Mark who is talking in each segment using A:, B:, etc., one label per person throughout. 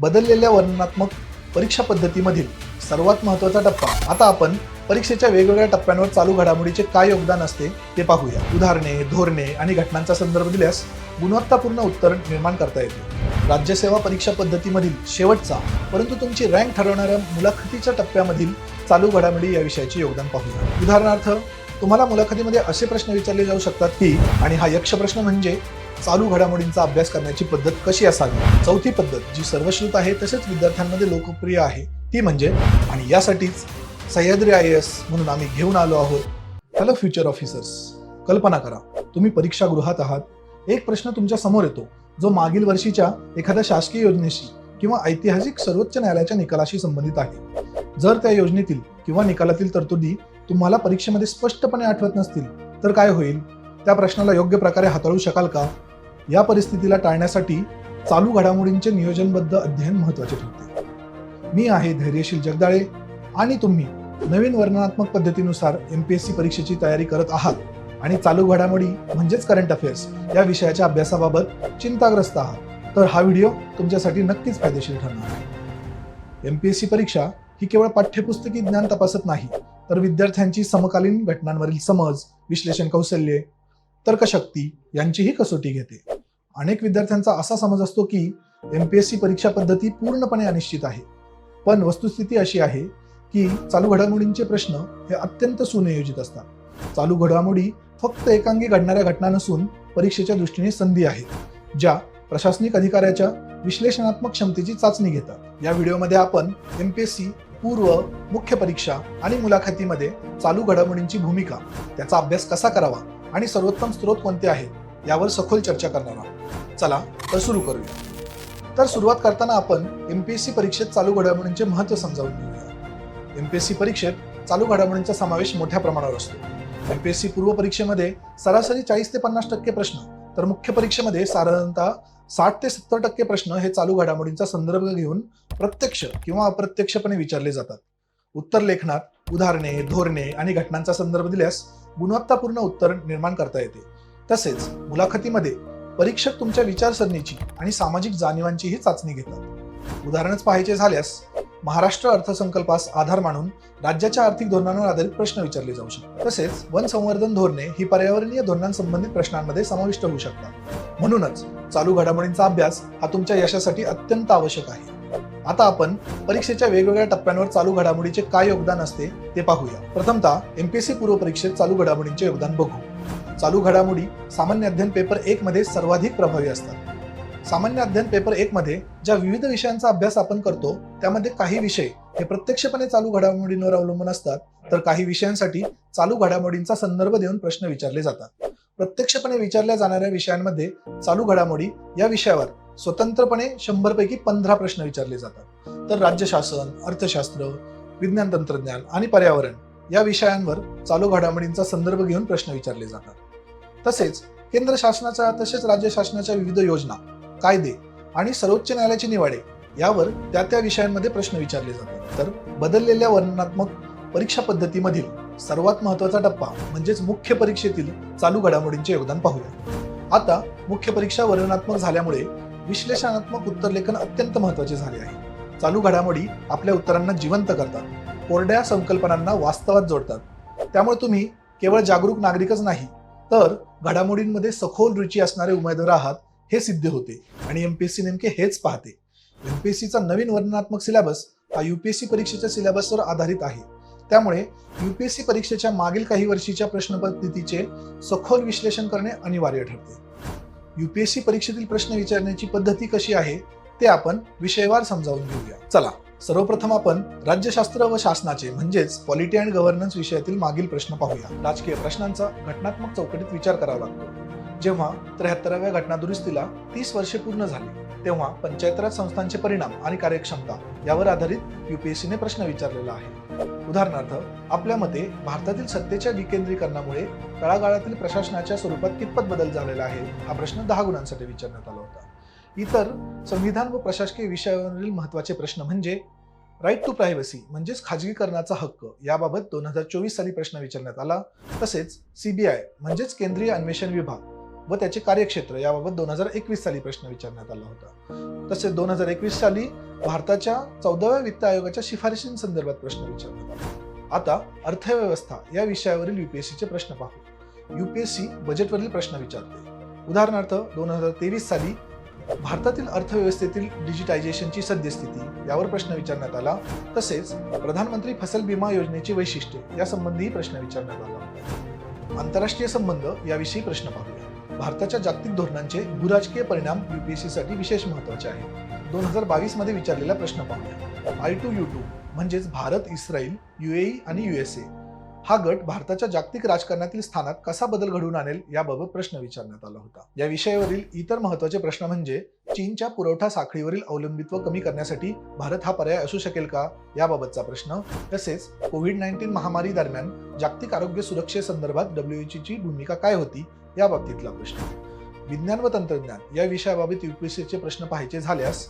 A: बदललेल्या वर्णनात्मक परीक्षा पद्धतीमधील सर्वात महत्त्वाचा टप्पा. आता आपण परीक्षेच्या वेगवेगळ्या टप्प्यांवर चालू घडामोडीचे काय योगदान असते ते पाहूया. उदाहरणे धोरणे आणि घटनांचा संदर्भ दिल्यास गुणवत्तापूर्ण उत्तर निर्माण करता येते. राज्यसेवा परीक्षा पद्धतीमधील शेवटचा परंतु तुमची रँक ठरवणाऱ्या मुलाखतीच्या टप्प्यामधील चालू घडामोडी या विषयाचे योगदान पाहूया. उदाहरणार्थ तुम्हाला मुलाखतीमध्ये असे प्रश्न विचारले जाऊ शकतात की आणि हा यक्ष प्रश्न म्हणजे चालू घडामोडींचा अभ्यास करण्याची पद्धत कशी असावी? चौथी पद्धत जी सर्वश्रुत आहे तसेच विद्यार्थ्यांमध्ये लोकप्रिय आहे ती म्हणजे आणि यासाठीच सह्याद्री आय एस म्हणून आम्ही घेऊन आलो आहोत. हॅलो फ्युचर ऑफिसर्स कल्पना करा तुम्ही परीक्षागृहात आहात. एक प्रश्न तुमच्यासमोर येतो जो मागील वर्षीच्या एखाद्या शासकीय योजनेशी किंवा ऐतिहासिक सर्वोच्च न्यायालयाच्या निकालाशी संबंधित आहे. जर त्या योजनेतील किंवा निकालातील तरतुदी तुम्हाला परीक्षेमध्ये स्पष्टपणे आठवत नसतील तर काय होईल? त्या प्रश्नाला योग्य प्रकारे हाताळू शकाल का? या परिस्थितीला टाळण्यासाठी चालू घडामोडींचे नियोजनबद्ध अध्ययन महत्त्वाचे ठरते. मी आहे धैर्यशील जगदाळे आणि तुम्ही नवीन वर्णनात्मक पद्धतीनुसार एम पी एस सी परीक्षेची तयारी करत आहात आणि चालू घडामोडी म्हणजेच करंट अफेअर्स या विषयाच्या अभ्यासाबाबत चिंताग्रस्त आहात तर हा व्हिडिओ तुमच्यासाठी नक्कीच फायदेशीर ठरणार आहे. एम पी एस सी परीक्षा ही केवळ पाठ्यपुस्तकी ज्ञान तपासत नाही तर विद्यार्थ्यांची समकालीन घटनांवरील समज विश्लेषण कौशल्ये तर्कशक्ती यांचीही कसोटी घेते. अनेक विद्यार्थ्यांचा असा समज असतो की एम पी एस सी परीक्षा पद्धती पूर्णपणे अनिश्चित आहे. पण वस्तुस्थिती अशी आहे की चालू घडामोडींचे प्रश्न हे अत्यंत सुनियोजित असतात. चालू घडामोडी फक्त एकांगी घडणाऱ्या घटना नसून परीक्षेच्या दृष्टीने संधी आहेत ज्या प्रशासनिक अधिकाऱ्याच्या विश्लेषणात्मक क्षमतेची चाचणी घेतात. या व्हिडिओमध्ये आपण एम पी एस सी पूर्व मुख्य परीक्षा आणि मुलाखतीमध्ये चालू घडामोडींची भूमिका त्याचा अभ्यास कसा करावा आणि सर्वोत्तम स्रोत कोणते आहेत यावर सखोल चर्चा करणार आहोत. चला तर सुरू करूया. तर सुरुवात करताना आपण एम पी एस सी परीक्षेत चालू घडामोडींचे महत्त्व समजावून घेऊया. एम पी एस सी परीक्षेत चालू घडामोडींचा समावेश मोठ्या प्रमाणावर असतो. एम पी एस सी पूर्व परीक्षेमध्ये सरासरी चाळीस ते पन्नास टक्के प्रश्न तर मुख्य परीक्षेमध्ये साधारणतः साठ ते सत्तर टक्के प्रश्न हे चालू घडामोडींचा संदर्भ घेऊन प्रत्यक्ष किंवा अप्रत्यक्षपणे विचारले जातात. उत्तर लेखनात उदाहरणे धोरणे आणि घटनांचा संदर्भ दिल्यास गुणवत्तापूर्ण उत्तर निर्माण करता येते. तसेच मुलाखतीमध्ये परीक्षक तुमच्या विचारसरणीची आणि सामाजिक जाणीवांचीही चाचणी घेतात. उदाहरणच पाहायचे झाल्यास महाराष्ट्र अर्थसंकल्पास आधार मानून राज्याच्या आर्थिक धोरणांवर आधारित प्रश्न विचारले जाऊ शकतात. तसेच वन संवर्धन धोरणे ही पर्यावरणीय धोरणांसंबंधित प्रश्नांमध्ये समाविष्ट होऊ शकतात. म्हणूनच चालू घडामोडींचा अभ्यास हा तुमच्या यशासाठी अत्यंत आवश्यक आहे. आता आपण परीक्षेच्या वेगवेगळ्या टप्प्यांवर चालू घडामोडीचे काय योगदान असते ते पाहूया. प्रथमतः एमपीएससी पूर्व परीक्षेत चालू घडामोडींचे योगदान बघू. चालू घडामोडी सामान्य अध्ययन पेपर एक मध्ये सर्वाधिक प्रभावी असतात. सामान्य अध्ययन पेपर एक मध्ये ज्या विविध विषयांचा अभ्यास आपण करतो त्यामध्ये काही विषय हे प्रत्यक्षपणे चालू घडामोडींवर अवलंबून असतात तर काही विषयांसाठी चालू घडामोडींचा संदर्भ देऊन प्रश्न विचारले जातात. प्रत्यक्षपणे विचारल्या जाणाऱ्या विषयांमध्ये चालू घडामोडी या विषयावर स्वतंत्रपणे शंभर पैकी पंधरा प्रश्न विचारले जातात. तर राज्य शासन अर्थशास्त्र विज्ञान तंत्रज्ञान आणि पर्यावरण या विषयांवर चालू घडामोडींचा संदर्भ घेऊन प्रश्न विचारले जातात. तसेच केंद्र शासनाच्या तसेच राज्य शासनाच्या विविध योजना कायदे आणि सर्वोच्च न्यायालयाची निवाडे यावर त्या त्या विषयांमध्ये प्रश्न विचारले जातात. तर बदललेल्या वर्णनात्मक परीक्षा पद्धतीमधील सर्वात महत्त्वाचा टप्पा म्हणजेच मुख्य परीक्षेतील चालू घडामोडींचे योगदान पाहूया. आता मुख्य परीक्षा वर्णनात्मक झाल्यामुळे विश्लेषणात्मक उत्तरलेखन अत्यंत महत्त्वाचे झाले आहे. चालू घडामोडी आपल्या उत्तरांना जिवंत करतात कोरड्या संकल्पनांना वास्तवात जोडतात. त्यामुळे तुम्ही केवळ जागरूक नागरिकच नाही तर घडामोडींमध्ये सखोल रुची असणारे उमेदवार आहात हे सिद्ध होते. आणि एमपीएससी नेमके हेच पाहते. एमपीएससीचा नवीन वर्णनात्मक सिलेबस हा युपीएससी परीक्षेच्या सिलेबसवर आधारित आहे. त्यामुळे युपीएससी परीक्षेच्या मागील काही वर्षीच्या प्रश्नपद्धतीचे सखोल विश्लेषण करणे अनिवार्य ठरते. युपीएससी परीक्षेतील प्रश्न विचारण्याची पद्धती कशी आहे ते आपण विषयवार समजावून घेऊया. चला सर्वप्रथम आपण राज्यशास्त्र व शासनाचे म्हणजेच पॉलिटी अँड गव्हर्नन्स विषयातील मागील प्रश्न पाहूया. राजकीय प्रश्नांचा घटनात्मक चौकटीत विचार करावा लागतो. जेव्हा त्र्याहत्तराव्या घटनादुरुस्तीला तीस वर्षे पूर्ण झाली तेव्हा पंचायत राज संस्थांचे परिणाम आणि कार्यक्षमता यावर आधारित युपीएससीने प्रश्न विचारलेला आहे. उदाहरणार्थ आपल्या मते भारतातील सत्तेच्या विकेंद्रीकरणामुळे तळागाळातील प्रशासनाच्या स्वरूपात कितपत बदल झालेला आहे? हा प्रश्न दहा गुणांसाठी विचारण्यात आला होता. इतर संविधान व प्रशासकीय विषयावरील महत्त्वाचे प्रश्न म्हणजे राईट टू प्रायव्हसी म्हणजेच खाजगीकरणाचा हक्क याबाबत दोन हजार चोवीस साली प्रश्न विचारण्यात आला. तसेच सीबीआय म्हणजेच केंद्रीय अन्वेषण विभाग व त्याचे कार्यक्षेत्र याबाबत दोन हजार एकवीस साली प्रश्न विचारण्यात आला होता. तसेच दोन हजार एकवीस साली भारताच्या चौदाव्या वित्त आयोगाच्या शिफारशींसंदर्भात प्रश्न विचारण्यात आला. आता अर्थव्यवस्था या विषयावरील युपीएससीचे प्रश्न पाहू. युपीएससी बजेटवरील प्रश्न विचारते. उदाहरणार्थ दोन हजार तेवीस साली भारतातील अर्थव्यवस्थेतील डिजिटायझेशनची सद्यस्थिती यावर प्रश्न विचारण्यात आला. तसेच प्रधानमंत्री फसल विमा योजनेची वैशिष्ट्ये यासंबंधीही प्रश्न विचारण्यात आला. आंतरराष्ट्रीय संबंध याविषयी प्रश्न पाहूया. भारताच्या जागतिक धोरणांचे भूराजकीय परिणाम युपीएससी साठी विशेष महत्त्वाचे आहेत. दोन हजार बावीसमध्ये विचारलेला प्रश्न पाहूया. आय टू यू टू म्हणजेच भारत इस्रायल युएई आणि युएसए हा गट भारताच्या जागतिक राजकारणातील स्थानात कसा बदल घडवून आणेल याबाबत प्रश्न विचारण्यात आला होता. या विषयावरील इतर महत्त्वाचे प्रश्न म्हणजे चीनच्या पुरवठा साखळीवरील अवलंबित्व कमी करण्यासाठी भारत हा पर्याय असू शकेल का? याबाबतचा प्रश्न. तसेच कोविड नाईन्टीन महामारी दरम्यान जागतिक आरोग्य सुरक्षेसंदर्भात डब्ल्यूएचची भूमिका काय होती? याबाबतीतला प्रश्न. विज्ञान व तंत्रज्ञान या विषयाबाबत युपीएससीचे प्रश्न पाहायचे झाल्यास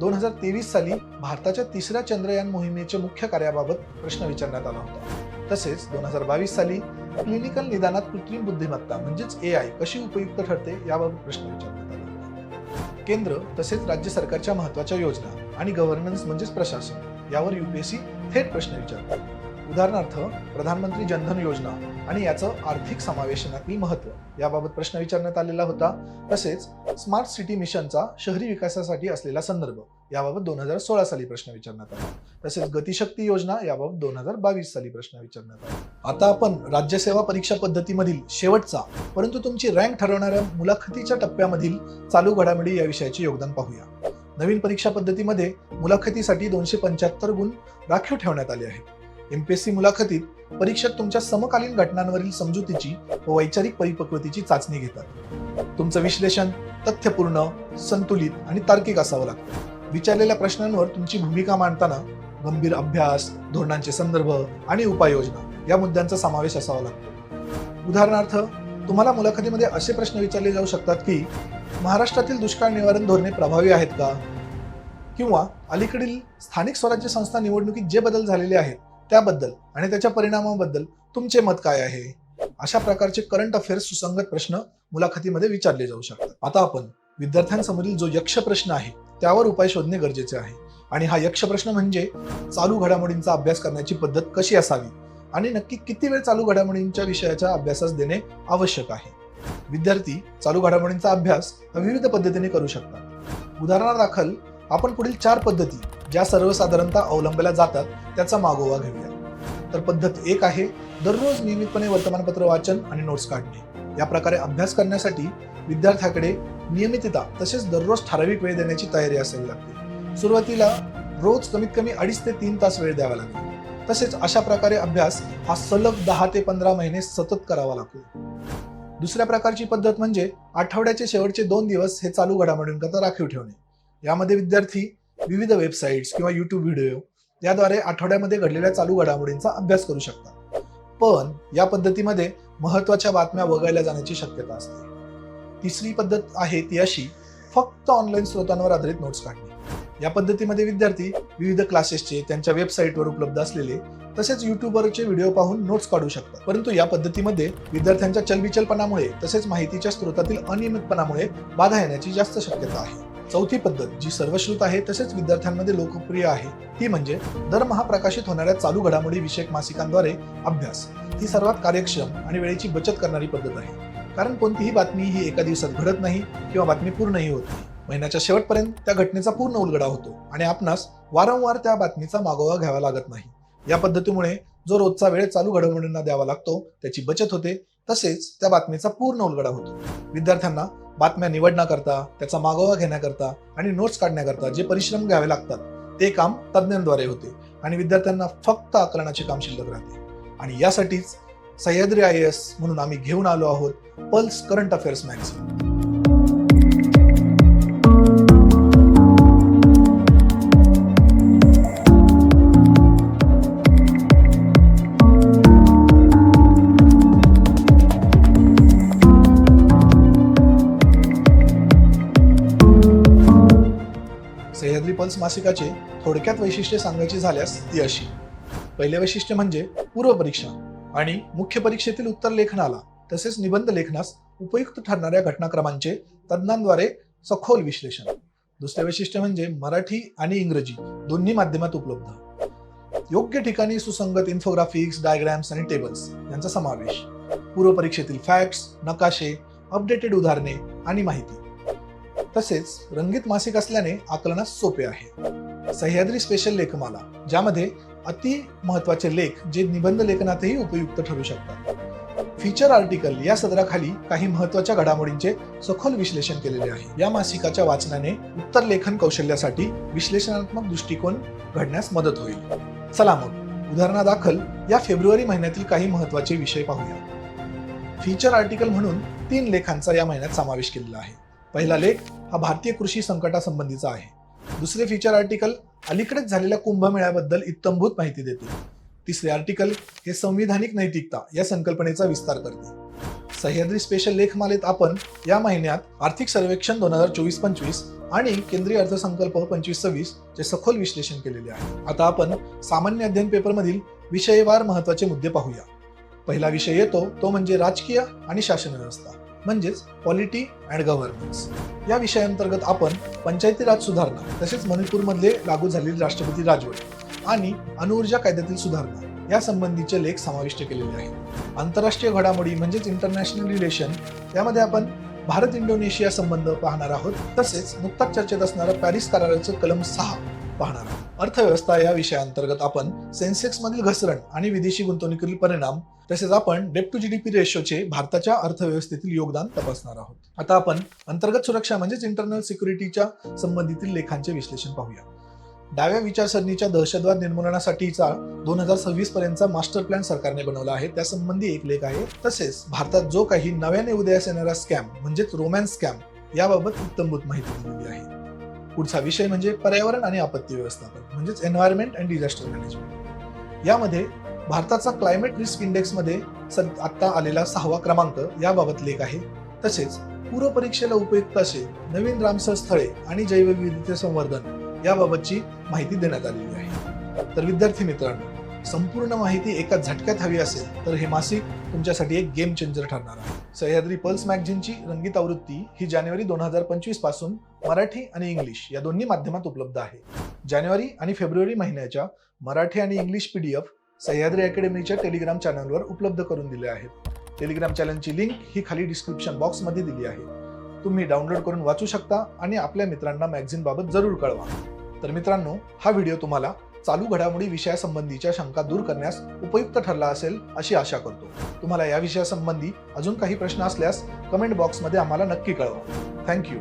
A: दोन हजार तेवीस साली भारताच्या तिसऱ्या चंद्रयान मोहिमेच्या मुख्य कार्याबाबत प्रश्न विचारण्यात आला होता. तसेच दोन हजार बावीस साली क्लिनिकल निदानात कृत्रिम बुद्धिमत्ता म्हणजेच ए आय कशी उपयुक्त ठरते याबाबत प्रश्न विचारण्यात आला. केंद्र तसेच राज्य सरकारच्या महत्त्वाच्या योजना आणि गव्हर्नन्स म्हणजेच प्रशासन यावर युपीएससी थेट प्रश्न विचारतात. उदाहरणार्थ प्रधानमंत्री जनधन योजना आणि याचं आर्थिक समावेशनातील महत्त्व याबाबत प्रश्न विचारण्यात आलेला होता. तसेच स्मार्ट सिटी मिशनचा शहरी विकासासाठी असलेला संदर्भ. याबाबत दोन हजार सोळा साली प्रश्न विचारण्यात आला. तसेच गतिशक्ती योजना याबाबत दोन हजार बावीस साली प्रश्न विचारण्यात आला. आता आपण राज्यसेवा परीक्षा पद्धतीमधील शेवटचा परंतु तुमची रँक ठरवणाऱ्या मुलाखतीच्या टप्प्यामधील चालू घडामोडी या विषयाचे योगदान पाहूया. नवीन परीक्षा पद्धतीमध्ये मुलाखतीसाठी दोनशे पंच्याहत्तर गुण राखीव ठेवण्यात आले आहेत. एमपीएससी मुलाखतीत परीक्षक तुमच्या समकालीन घटनांवरील समजुतीची व वैचारिक परिपक्वतेची चाचणी घेतात. तुमचं विश्लेषण तथ्यपूर्ण संतुलित आणि तार्किक असावं लागतं. विचारलेल्या प्रश्नांवर तुमची भूमिका मांडताना गंभीर अभ्यास धोरणांचे संदर्भ आणि उपाययोजना या मुद्द्यांचा समावेश असावा लागतो. उदाहरणार्थ तुम्हाला मुलाखतीमध्ये असे प्रश्न विचारले जाऊ शकतात की महाराष्ट्रातील दुष्काळ निवारण धोरणे प्रभावी आहेत का? किंवा अलीकडील स्थानिक स्वराज्य संस्था निवडणुकीत जे बदल झालेले आहेत त्याबद्दल आणि त्याच्या परिणामाबद्दल तुमचे मत काय आहे? अशा प्रकारचे करंट अफेअर्स सुसंगत प्रश्न मुलाखतीमध्ये विचारले जाऊ शकतात. आता आपण विद्यार्थ्यांसमोरील जो यक्ष प्रश्न आहे त्यावर उपाय शोधणे गरजेचे आहे. आणि हा यक्ष प्रश्न म्हणजे चालू घडामोडींचा अभ्यास करण्याची पद्धत कशी असावी? आणि नक्की किती वेळ चालू घडामोडींच्या विषयाच्या अभ्यासास देणे आवश्यक आहे? विद्यार्थी चालू घडामोडींचा अभ्यास विविध पद्धतीने करू शकतात. उदाहरणादाखल आपण पुढील चार पद्धती ज्या सर्वसाधारणतः अवलंबल्या जातात त्याचा मागोवा घेऊया. तर पद्धत एक आहे दररोज नियमितपणे वर्तमानपत्र वाचन आणि नोट्स काढणे. या प्रकारे अभ्यास करण्यासाठी विद्यार्थ्याकडे नियमितता तसेच दररोज ठराविक वेळ देण्याची तयारी असावी लागते. सुरुवातीला रोज कमीत कमी अडीच ते तीन तास वेळ द्यावा लागतो. तसेच अशा प्रकारे अभ्यास हा सलग दहा ते पंधरा महिने सतत करावा लागतो. दुसऱ्या प्रकारची पद्धत म्हणजे आठवड्याचे शेवटचे दोन दिवस हे चालू घडामोडींकरता राखीव ठेवणे. यामध्ये विद्यार्थी विविध वेबसाईट्स किंवा युट्यूब व्हिडिओ याद्वारे आठवड्यामध्ये घडलेल्या चालू घडामोडींचा अभ्यास करू शकतात. पण या पद्धतीमध्ये महत्त्वाच्या बातम्या वगळल्या जाण्याची शक्यता असते. तिसरी पद्धत आहे ती अशी फक्त ऑनलाईन स्रोतांवर आधारित नोट्स काढणे. या पद्धतीमध्ये विद्यार्थी विविध क्लासेसचे त्यांच्या वेबसाईटवर उपलब्ध असलेले तसेच युट्यूबवरचे व्हिडिओ पाहून नोट्स काढू शकतात. परंतु या पद्धतीमध्ये विद्यार्थ्यांच्या चलबिचलपणामुळे तसेच माहितीच्या स्रोतातील अनियमितपणामुळे बाधा येण्याची जास्त शक्यता आहे. चौथी पद्धत जी सर्वश्रुत आहे तसेच विद्यार्थ्यांमध्ये लोकप्रिय आहे ती म्हणजे दरमहा प्रकाशित होणाऱ्या चालू घडामोडी विषयक मासिकांद्वारे अभ्यास. ही सर्वात कार्यक्षम आणि वेळेची बचत करणारी पद्धत आहे. कारण कोणतीही बातमी ही एका दिवसात घडत नाही किंवा बातमी पूर्णही होत. नाही महिन्याच्या शेवटपर्यंत त्या घटनेचा पूर्ण उलगडा होतो आणि आपणास वारंवार त्या बातमीचा मागोवा घ्यावा लागत नाही. या पद्धतीमुळे जो रोजचा वेळ चालू घडामोडींना द्यावा लागतो त्याची बचत होते तसेच त्या बातमीचा पूर्ण उलगडा होतो. विद्यार्थ्यांना बातम्या निवडण्याकरता त्याचा मागोवा घेण्याकरता आणि नोट्स काढण्याकरता जे परिश्रम घ्यावे लागतात ते काम तज्ज्ञांद्वारे होते आणि विद्यार्थ्यांना फक्त आकलनाचे काम शिल्लक राहते. आणि यासाठीच सह्याद्री आय एस म्हणून आम्ही घेऊन आलो आहोत pulse current affairs magazine Sahyadri pulse मासिकाचे थोडक्यात वैशिष्ट्ये सांगायची झाल्यास ती अशी पहिले वैशिष्ट्य म्हणजे पूर्वपरीक्षा आणि मुख्य परीक्षेतील उत्तर लेखनाला तसेच निबंध लेखनास उपयुक्त ठरणाऱ्या घटनाक्रमांचे तज्ञांद्वारे सखोल विश्लेषण. दुसरे वैशिष्ट्य म्हणजे मराठी आणि इंग्रजी दोन्ही माध्यमात उपलब्ध. योग्य ठिकाणी सुसंगत इन्फोग्राफिक्स डायग्राम्स आणि टेबल्स यांचा समावेश. पूर्व परीक्षेतील फॅक्ट्स नकाशे अपडेटेड उदाहरणे आणि माहिती. तसेच रंगीत मासिक असल्याने आकलनास सोपे आहे. सह्याद्री स्पेशल लेखमाला ज्यामध्ये अति महत्त्वाचे लेख जे निबंध लेखनातही उपयुक्त ठरू शकतात. फीचर आर्टिकल या सदराखाली काही महत्त्वाच्या घडामोडींचे सखोल विश्लेषण केलेले आहे. या मासिकाच्या वाचनाने उत्तर लेखन कौशल्यासाठी विश्लेषणात्मक दृष्टिकोन घडण्यास मदत होईल. चला मग उदाहरणादाखल या फेब्रुवारी महिन्यातील काही महत्त्वाचे विषय पाहूया. फीचर आर्टिकल म्हणून तीन लेखांचा या महिन्यात समावेश केलेला आहे. पहिला लेख हा भारतीय कृषी संकटासंबंधीचा आहे. दुसरे फीचर आर्टिकल अलीकडेच झालेल्या कुंभमेळ्याबद्दल इत्तंभूत माहिती देते तिसरे आर्टिकल हे संविधानिक नैतिकता या संकल्पनेचा विस्तार करते सह्याद्री स्पेशल लेखमालेत आपण या महिन्यात आर्थिक सर्वेक्षण दोन हजार चोवीस पंचवीस आणि केंद्रीय अर्थसंकल्प पंचवीस सव्वीस चे सखोल विश्लेषण केलेले आहे. आता आपण सामान्य अध्ययन पेपरमधील विषयवार महत्त्वाचे मुद्दे पाहूया. पहिला विषय येतो तो म्हणजे राजकीय आणि शासन व्यवस्था म्हणजेच पॉलिटी अँड गव्हर्नन्स या विषयांतर्गत आपण पंचायती राज सुधारणा तसेच मणिपूरमधले लागू झालेली राष्ट्रपती राजवट आणि अणुऊर्जा कायद्यातील सुधारणा या संबंधीचे लेख समाविष्ट केलेले आहेत. आंतरराष्ट्रीय घडामोडी म्हणजेच इंटरनॅशनल रिलेशन यामध्ये आपण भारत इंडोनेशिया संबंध पाहणार आहोत. तसेच नुकताच चर्चेत असणारा पॅरिस कराराचं कलम सहा पाहणार आहोत. अर्थव्यवस्था या विषयाअंतर्गत आपण सेन्सेक्स मधील घसरण आणि विदेशी गुंतवणुकीतील परिणाम तसेच आपण डेप टू जीडीपी रेशोचे भारताच्या अर्थव्यवस्थेतील योगदान तपासणार आहोत. आता आपण अंतर्गत सुरक्षा म्हणजेच इंटरनल सिक्युरिटीच्या संबंधितील लेखांचे विश्लेषण पाहूया. डाव्या विचारसरणीच्या दहशतवाद निर्मूलनासाठीचा दोन हजार सव्वीस पर्यंतचा मास्टर प्लॅन सरकारने बनवला आहे. त्यासंबंधी एक लेख आहे. तसेच भारतात जो काही नव्याने उदयास येणारा स्कॅम म्हणजेच रोमॅन्स स्कॅम याबाबत उत्तमभूत माहिती दिलेली आहे. पुढचा विषय म्हणजे पर्यावरण आणि आपत्ती व्यवस्थापन म्हणजेच एन्व्हायरमेंट अँड डिझास्टर मॅनेजमेंट यामध्ये भारताचा क्लायमेट रिस्क इंडेक्समध्ये सद आत्ता आलेला सहावा क्रमांक याबाबत लेख आहे. तसेच पूर्व परीक्षेला उपयुक्त असे नवीन रामसर स्थळे आणि जैवविविधते संवर्धन याबाबतची माहिती देण्यात आलेली आहे. तर विद्यार्थी मित्रांनो संपूर्ण माहिती एका झटक्यात हवी असेल तर हे मासिक तुमच्यासाठी एक गेम चेंजर ठरणार आहे. सह्याद्री पल्स मॅगझिनची रंगीत आवृत्ती ही जानेवारी दोन हजार पंचवीसपासून मराठी आणि इंग्लिश या दोन्ही माध्यमात उपलब्ध आहे. जानेवारी आणि फेब्रुवारी महिन्याच्या मराठी आणि इंग्लिश पीडीएफ सह्याद्री अकॅडमीच्या टेलिग्राम चॅनलवर उपलब्ध करून दिले आहेत. टेलिग्राम चॅनलची लिंक ही खाली डिस्क्रिप्शन बॉक्समध्ये दिली आहे. तुम्ही डाउनलोड करून वाचू शकता आणि आपल्या मित्रांना मॅगझिन बाबत जरूर कळवा. तर मित्रांनो हा व्हिडिओ तुम्हाला चालू घडामोडी विषयासंबंधीच्या शंका दूर करण्यास उपयुक्त ठरला असेल अशी आशा करतो. तुम्हाला या विषयासंबंधी अजून काही प्रश्न असल्यास कमेंट बॉक्समध्ये आम्हाला नक्की कळवा. थँक्यू